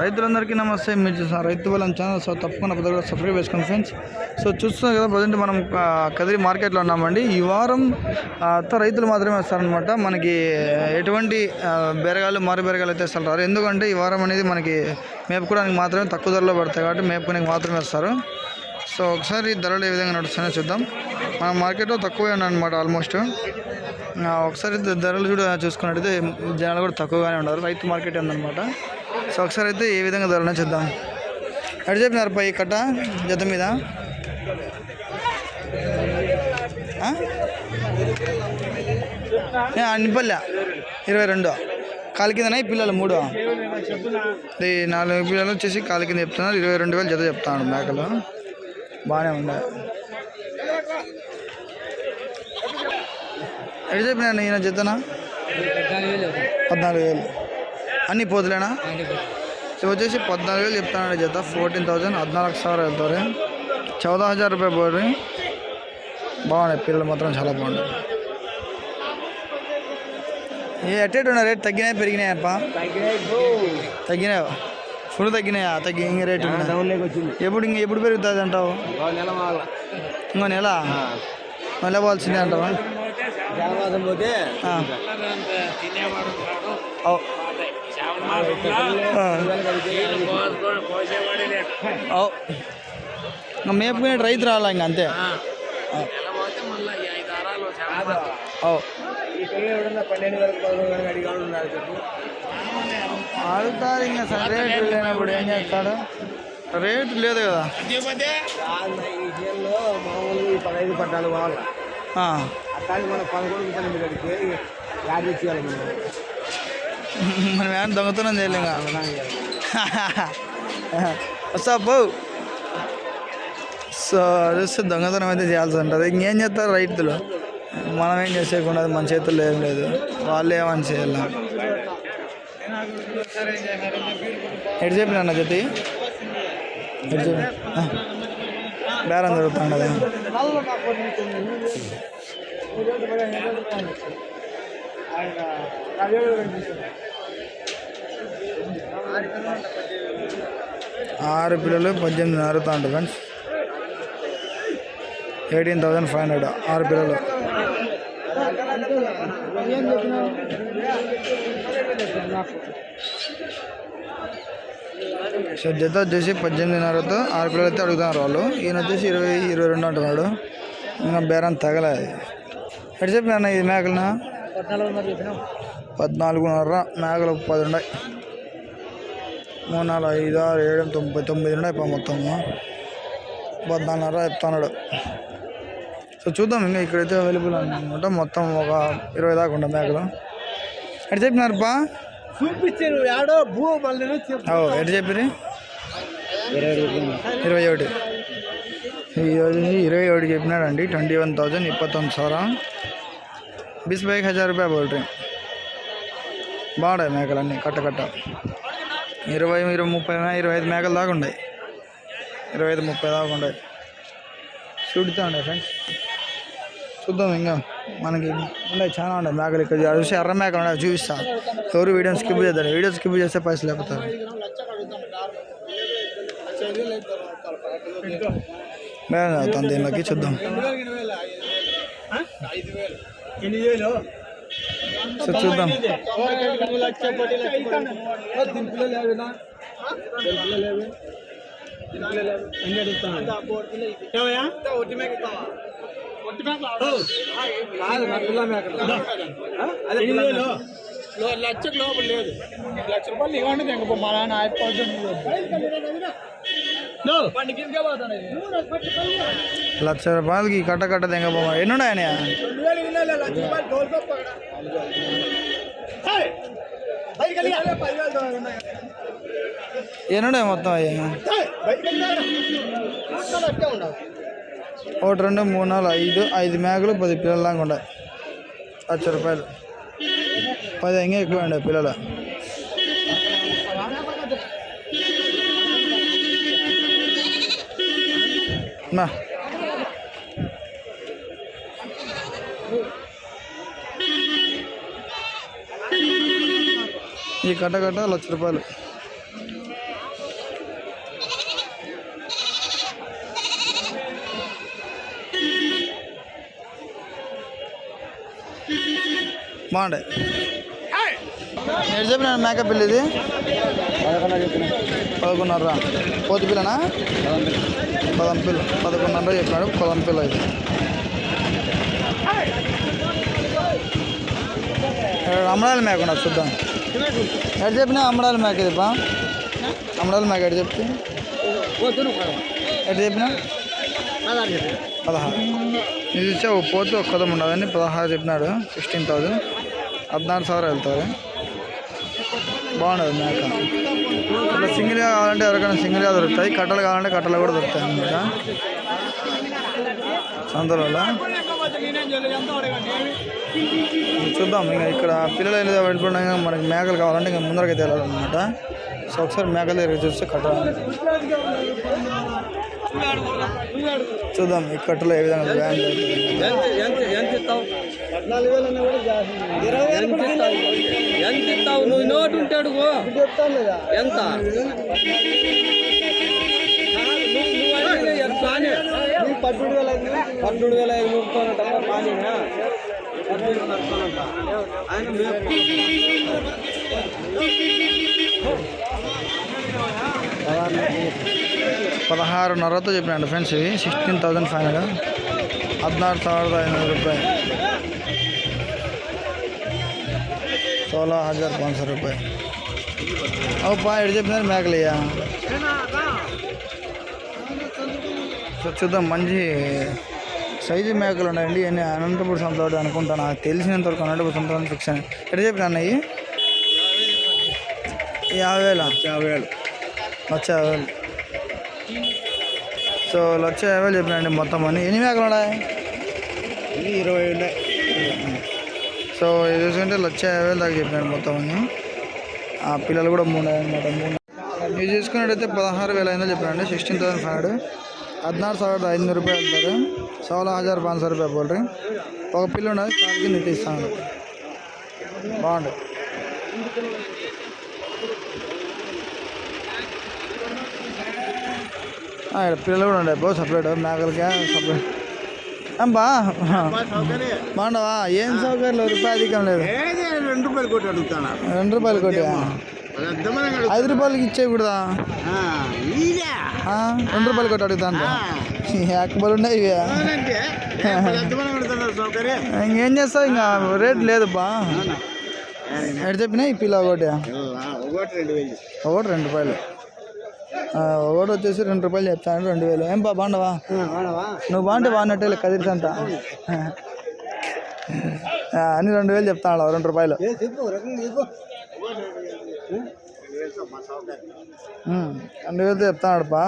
రైతులందరికీ నమస్తే. మీరు చూసిన రైతు బలం ఛానల్ సో తప్పకుండా ప్రతి ఒక్కరు సబ్స్క్రైబ్ చేసుకోండి ఫ్రెండ్స్. సో చూస్తున్నాం కదా ప్రజెంట్ మనం కదిరి మార్కెట్లో ఉన్నామండి. ఈ వారం రైతులు మాత్రమే వస్తారనమాట మనకి ఎటువంటి బెరగాలు మారు బెరగాలు అయితే అసలు రారు. ఎందుకంటే ఈ వారం అనేది మనకి మేపుకోవడానికి మాత్రమే తక్కువ ధరలో పడతాయి కాబట్టి మేపుకోడానికి మాత్రమే వస్తారు. సో ఒకసారి ధరలు ఏ విధంగా నడుస్తున్నాయో చూద్దాం. మన మార్కెట్లో తక్కువే ఉన్నాయన్నమాట ఆల్మోస్ట్. ఒకసారి ధరలు చూడ చూసుకున్నట్టయితే జనాలు కూడా తక్కువగానే ఉన్నారు. రైతు మార్కెట్ ఉందన్నమాట. సో ఒకసారి అయితే ఏ విధంగా ధరలు చూద్దాం. ఎటు చెప్పినారు పై కట్ట? జత మీద? అన్నిపల్లె ఇరవై రెండు. కాలు కిందనా? ఈ పిల్లలు మూడు. ఇది నాలుగు పిల్లలు వచ్చేసి కాలు కింద చెప్తున్నారు. ఇరవై రెండు వేలు జత చెప్తాను మేకలు. బాగానే ఉన్నాయి ఎటు చెప్పినా ఈయన జతనా? పద్నాలుగు వేలు. అన్ని పోతులేనా? సో వచ్చేసి పద్నాలుగు వేలు చెప్తాను చేత ఫోర్టీన్ థౌజండ్ హద్నాలుగు సార్ వెళ్తారు. చౌదా హజార్ రూపాయలు పోరు బాగున్నాయి పిల్లలు మాత్రం చాలా బాగుంటాయి ఏ ఎట్టేటున్నా ఉన్న రేట్ తగ్గినాయి పెరిగినాయి అప్ప తగ్గినాయి ఫుల్ తగ్గినాయా? తగ్గి ఇంక రేటు ఎప్పుడు ఇంక ఎప్పుడు పెరుగుతుంది అంటావు? ఇంకో నెల నెల? పోవాల్సిందే అంటావా? పోతే మేపుకునే రైతు రాలా ఇంక అంతే. అడుగుతారు ఇంకా సరే రేటు లేనప్పుడు ఏం చేస్తాడు? రేటు లేదు కదా. మామూలు పదహైదు పద్నాలుగు వాళ్ళ ఆ. అట్లాగే మనం పదకొండు పన్నెండు కడితే ఇచ్చేయాలి మనం ఏమైనా దొంగతనం చేయలేం వస్తా పో సో చూస్తే దొంగతనం అయితే చేయాల్సి ఉంటుంది. ఇంకేం చేస్తారు రైతులు? మనం ఏం చేసేయకుండా మన చేతుల్లో ఏం లేదు. వాళ్ళు ఏమని చేయాలి? ఎటు చెప్పిన అన్న జతి ఎటు చెప్పి? బేరం బేరం జరుగుతుంది ఆరు పిల్లలు పద్దెనిమిది అరుగుతా ఉంటాయి friends eighteen thousand five hundred ఆరు పిల్లలు. సో జత వచ్చేసి పద్దెనిమిదిన్నరతో ఆరు పిల్లలు అయితే అడుగుతున్నారు వాళ్ళు. ఈయన వచ్చేసి ఇరవై ఇరవై రెండు అంటున్నాడు. ఇంకా బేరం తగలేదు ఎటు చెప్పిన ఇది మేకలనా? పద్నాలుగున్నర. మేకలు పది ఉన్నాయి. మూడు నాలుగు ఐదు ఆరు ఏడు తొంభై తొమ్మిది నుండి అయిపోయి మొత్తము. పద్నాలుగున్నర చెప్తున్నాడు సో చూద్దాం ఇంకా ఇక్కడైతే అవైలబుల్ అనమాట మొత్తం ఒక ఇరవై దాకా ఉండదు మేకలు ఎటు చెప్పినారుపా చూపించారు ఏడో భూ మళ్ళీ ఎటు రోజు ఇరవై ఒకటి. ఇరవై ఒకటి చెప్పినాడండి. ట్వంటీ వన్ థౌజండ్ ఇప్పత్తొమ్మిది సార్. బీస్ బైక్ హజార్ రూపాయ పోల్ట్రీ బాగుంటాయి మేకలన్నీ కట్ట కట్ట. ఇరవై ఇరవై ముప్పై ఇరవై ఐదు మేకలు దాకా ఉన్నాయి. ఇరవై ఐదు ముప్పై దాకా ఉన్నాయి. చూడుతూ ఉండే ఫ్రెండ్స్ చూద్దాం ఇంకా. మనకి ఉన్నాయి చాలా ఉన్నాయి మేకలు ఇక్కడ. చూసి ఎర్ర మేకలు ఉన్నాయి చూపిస్తా. ఎవరు వీడియో స్కిప్ చేస్తారు వీడియో స్కిప్ చేస్తే పైసలు లేకపోతారు. మేము అవుతుంది దీనిలోకి చూద్దాం. ఎన్ని వేలు. సో చూద్దాం. లక్ష లక్షకు లోపల లేదు. లక్ష రూపాయలు ఇవ్వండి మా నాన్న అయిపోతుంది లక్ష రూపాయలకి కట్ట కట్ట తెంగపోమా ఎన్ని ఉన్నాయని ఎన్ని ఉన్నాయి. మొత్తం అయ్యి? ఒకటి రెండు మూడు నాలుగు ఐదు ఐదు మేకలు పది పిల్లల దాకా ఉన్నాయి లక్ష రూపాయలు. పది ఇంకా ఎక్కువ ఉండే పిల్లలు. என்ன ఈ కట్ట కట్ట లక్ష రూపాయలు బాగుండే నేను చెప్పిన మేకప్ పిల్ల ఇది? పదకొండున్నర పోతు పిల్లనా? పదం పిల్ల పదకొండున్నర చెప్పినాడు పదం పిల్ల ఇది. అమ్మడాల మేక ఉన్నది చూద్దాం. ఎటు చెప్పినా అమ్మడాల మేక ఇది బా? అమ్మడాల మేక ఎటు చెప్తే? ఎటు చెప్పినా? పదహారు ఇది ఒక పోతు ఒక కదం ఉండదని పదహారు చెప్పినాడు సిక్స్టీన్ థౌజండ్. పద్నాలుగు సార్లు వెళ్తారు బాగుండదు మేక. ఇట్లా సింగిల్గా కావాలంటే ఎవరికైనా సింగిల్గా దొరుకుతాయి. కట్టలు కావాలంటే కట్టలు కూడా దొరుకుతాయి అన్నమాట సంతలలో. చూద్దాం. ఇంకా ఇక్కడ పిల్లలు ఏదో వెళ్ళిపోయినా మనకి మేకలు కావాలంటే ఇంకా ముందరకైతే వెళ్ళాలన్నమాట సో ఒకసారి మేకల దగ్గర చూస్తే కట్టాలి. చూద్దాం ఈ కట్టలో ఏ విధంగా వ్యాయామం ఎంత ఇస్తావు? నువ్వు నోటు ఉంటాడు ఎంత? పన్నెండు వేల ఐదు పన్నెండు వేల ఐదు నూరుకోనంట పానీనా పన్నెండు నడుకోనంట ఆయన పదహారున్నరతో చెప్పినాడు ఫ్రెండ్స్ ఇవి సిక్స్టీన్ థౌజండ్ ఫైనల్ ಹದಿನಾರು ಸಾವಿರದ ಐನೂರು ರೂಪಾಯಿ సోలా హజార్ పాంచ్ సో రూపాయి అవుపా ఎటు చెప్పినారు మేకలయ్యా సో చూద్దాం మంచి సైజు మేకలు ఉన్నాయండి అన్ని అనంతపురం సంతోడు అనుకుంటాను నాకు తెలిసినంత వరకు అనంతపురం సంతోడు ఫిక్స్ అని ఎటు చెప్పిన అన్నయ్యి యాభై వేల యాభై వేలు లక్ష యాభై వేలు సో లక్ష యాభై వేలు చెప్పినండి మొత్తం అని ఎన్ని మేకలు ఉన్నాయి ఇది ఇరవై ఉన్నాయి సో ఇది చూసుకుంటే లక్ష యాభై వేలు దాకా చెప్పినాడు మొత్తం అని ఆ పిల్లలు కూడా మూడు అనమాట మూడు మీరు చూసుకున్నట్టయితే పదహారు వేల ఐదు వందలు చెప్పినాడు సిక్స్టీన్ థౌసండ్ ఫైవ్ హండ్రెడ్ హద్నారు ಸಾವಿರದ ఐదునూరు రూపాయలు వెళ్తారు సోలా హజార్ పాంచ్ సో రూపాయలు పోల్రి ఒక పిల్ల ఉన్నది కాలుకి నీటి ఇస్తాను ఈడ పిల్లలు కూడా ఉండే. బో సపరేట్ మేకలకే సపరేట్ బా? బాగుండవా ఏం సౌకర్యం రూపాయి అధికం లేదు. రెండు రూపాయలు కొట్టి అడుగుతానా రెండు రూపాయలు కొట్టి ఐదు రూపాయలకి ఇచ్చేయకూడదా? రెండు రూపాయలు కొట్టి అడుగుతాను ఎక్కబలు ఉన్నాయి ఇవి. ఇంకేం చేస్తావు ఇంకా? రేట్ లేదు బా. ఎటు చెప్పినా ఈ పిల్ల ఒకటి. ఒకటి రెండు రూపాయలు. ఒకటి వచ్చేసి రెండు రూపాయలు చెప్తాను రెండు వేలు. ఏం బా బాగుండవా నువ్వు బాగుంటే బాగున్నట్టే కదిరిసి అంతా. అన్ని రెండు వేలు చెప్తాను రెండు రూపాయలు. రెండు వేలతో చెప్తాడు బా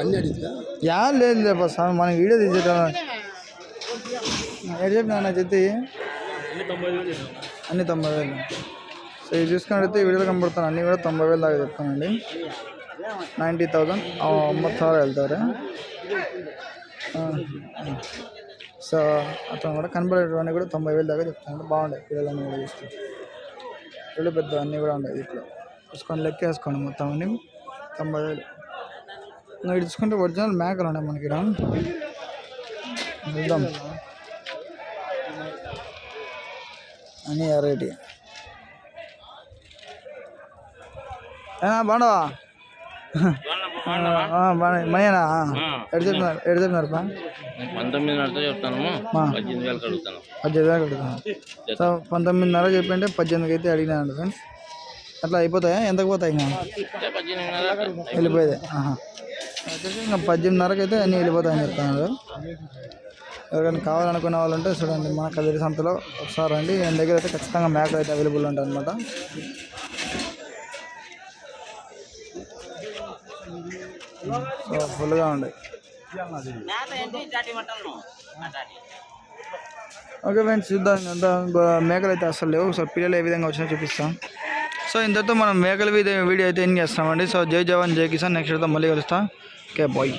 అన్ని అడుగుతా యా లేదు లేపా స్వామి మనం వీడియో తీసేటా ఎటు చెప్పినా నా చెత్తి అన్ని తొంభై వేలు. సో ఇది చూసుకున్నట్టయితే ఈ వీడియోలో కనబడుతాను అన్నీ కూడా తొంభై వేలు దాకా చెప్తానండి నైంటీ థౌజండ్ మొత్తం సార్ వెళ్తారు సో అతను కూడా కనబడేటువంటి కూడా తొంభై వేలు దాకా చెప్తాను బాగుండే పిల్లలన్నీ కూడా చూస్తే. పిల్లలు పెద్ద అన్నీ కూడా ఉన్నాయి ఇట్లా చూసుకొని లెక్క వేసుకోండి మొత్తం అన్ని. తొంభై వేలు. ఇంకా ఇటు చూసుకుంటే ఒరిజినల్ మేకలు ఉన్నాయి మనకి ఇక్కడ చూద్దాం. అని వెరైటీ. బాగుండవా మనయేనా ఎడు చెప్తున్నారు ఎడు చెప్తాను మా. పద్దెనిమిది వేలకు అడుగుతాను. పద్దెనిమిది దాకా అడుగుతాను. సో పంతొమ్మిదిన్నర చెప్పంటే పద్దెనిమిదికి అయితే అడిగినాను ఫ్రెండ్స్. అట్లా అయిపోతాయా? ఎంతకు పోతాయి వెళ్ళిపోయేది. వచ్చేసి ఇంకా పద్దెనిమిదిన్నరకి అయితే అన్నీ వెళ్ళిపోతాయని చెప్తున్నారు. ఎవరికైనా కావాలనుకునే వాళ్ళు ఉంటే చూడండి మన కదిరి సంతలో ఒకసారి రండి. నేను దగ్గర అయితే ఖచ్చితంగా మేకలు అయితే అవైలబుల్ ఉంటాయి అనమాట సో ఫుల్గా ఉండే ఓకే ఫ్రెండ్స్ చూద్దాం. ఎంత మేకలు అయితే అసలు లేవు. సో పిల్లలు ఏ విధంగా వచ్చినా చూపిస్తాం. సో ఇంతతో మనం మేకల వీడియో వీడియో అయితే ఏం చేస్తామండి. సో జై జవాన్ జై కిసాన్. నెక్స్ట్ మళ్ళీ కలుస్తాం. Okay bye.